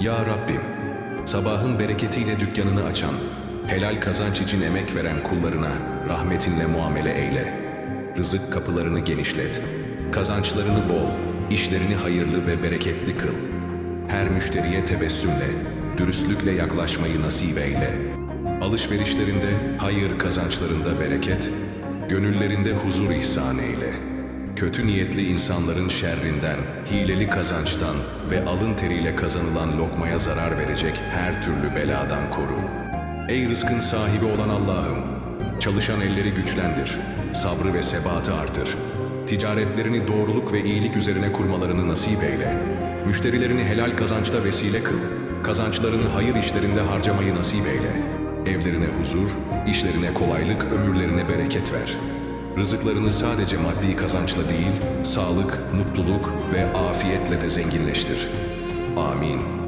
Ya Rabbim, sabahın bereketiyle dükkanını açan, helal kazanç için emek veren kullarına rahmetinle muamele eyle. Rızık kapılarını genişlet, kazançlarını bol, işlerini hayırlı ve bereketli kıl. Her müşteriye tebessümle, dürüstlükle yaklaşmayı nasip eyle. Alışverişlerinde hayır kazançlarında bereket, gönüllerinde huzur ihsan eyle. Kötü niyetli insanların şerrinden, hileli kazançtan ve alın teriyle kazanılan lokmaya zarar verecek her türlü beladan koru. Ey rızkın sahibi olan Allah'ım, çalışan elleri güçlendir, sabrı ve sebatı artır. Ticaretlerini doğruluk ve iyilik üzerine kurmalarını nasip eyle. Müşterilerini helal kazançta vesile kıl. Kazançlarını hayır işlerinde harcamayı nasip eyle. Evlerine huzur, işlerine kolaylık, ömürlerine bereket ver. Rızıklarını sadece maddi kazançla değil, sağlık, mutluluk ve afiyetle de zenginleştir. Amin.